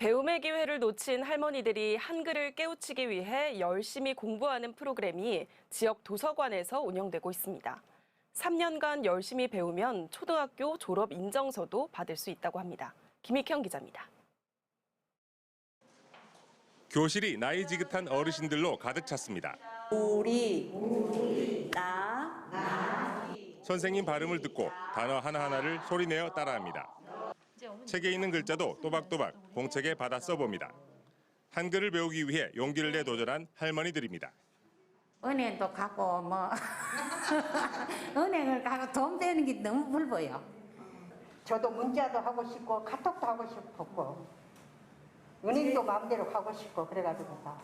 배움의 기회를 놓친 할머니들이 한글을 깨우치기 위해 열심히 공부하는 프로그램이 지역 도서관에서 운영되고 있습니다. 3년간 열심히 배우면 초등학교 졸업 인정서도 받을 수 있다고 합니다. 김익현 기자입니다. 교실이 나이 지긋한 어르신들로 가득 찼습니다. 우리 나 선생님 발음을 듣고 단어 하나하나를 소리내어 따라합니다. 책에 있는 글자도 또박또박 공책에 받아 써봅니다. 한글을 배우기 위해 용기를 내 도전한 할머니들입니다. 은행도 가고 뭐 은행을 가고 돈 되는 게 너무 불보여. 저도 문자도 하고 싶고 카톡도 하고 싶었고 은행도 마음대로 가고 싶고 그래가지고 다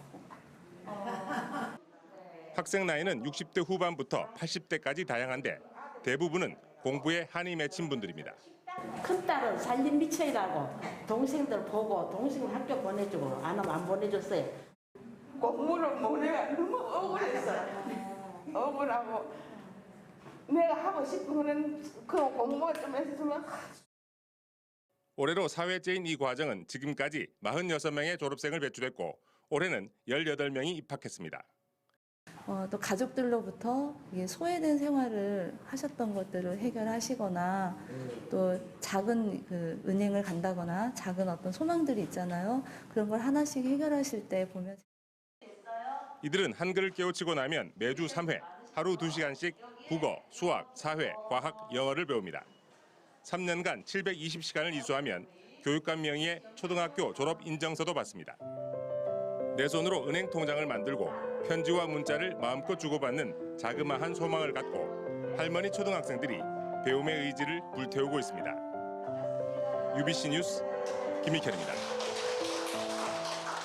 학생 나이는 60대 후반부터 80대까지 다양한데 대부분은 공부에 한이 맺힌 분들입니다. 큰딸은 살림 미쳐이라고 동생들 보고 동생 학교 보내주고 안 하면 안 보내줬어요. 공부를 못해가 너무 억울했어요. 억울하고 내가 하고 싶은 거는 그 공부 좀 했으면 올해로 4회째인 이 과정은 지금까지 46명의 졸업생을 배출했고 올해는 18명이 입학했습니다. 어, 또 가족들로부터 소외된 생활을 하셨던 것들을 해결하시거나 또 작은 그 은행을 간다거나 작은 어떤 소망들이 있잖아요. 그런 걸 하나씩 해결하실 때 보면 이들은 한글을 깨우치고 나면 매주 3회, 하루 2시간씩 국어, 수학, 사회, 과학, 영어를 배웁니다. 3년간 720시간을 이수하면 교육감 명의의 초등학교 졸업 인정서도 받습니다. 내 손으로 은행 통장을 만들고 편지와 문자를 마음껏 주고받는 자그마한 소망을 갖고 할머니 초등학생들이 배움의 의지를 불태우고 있습니다. UBC 뉴스 김익현입니다.